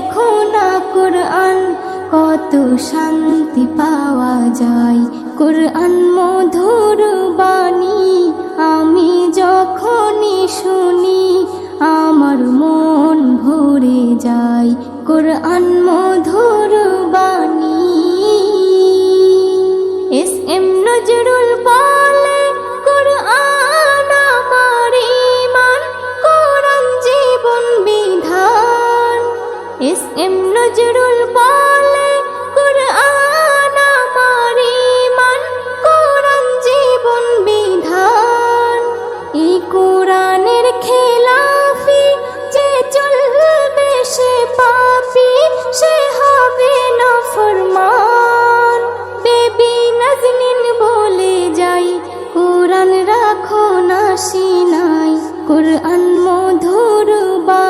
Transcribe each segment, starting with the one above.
দেখো না কোরআন, কত শান্তি পাওয়া যায়। কোরআন মধুর বাণী, আমি যখনই শুনি, আমার মন ভরে যায়। কোরআন মধুর বাণী, এস এম নজরুল বলে এস এম নজরুল বলে, কোরআন আমার ইমান কোরআন জীবন বিধান। এই কোরআনের খেলাফি যে চলবে সে পাপি, সে হবে না ফরমান বেবি নাজনীন বলে যাই, কোরআন রাখো না সিনাই। কোরআন মধুর বাণী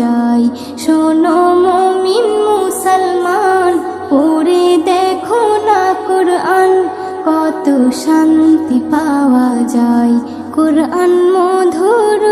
যায় শোনো মমিন মুসলমান পড়ে দেখো না কোরআন কত শান্তি পাওয়া যায়। কোরআন মধুর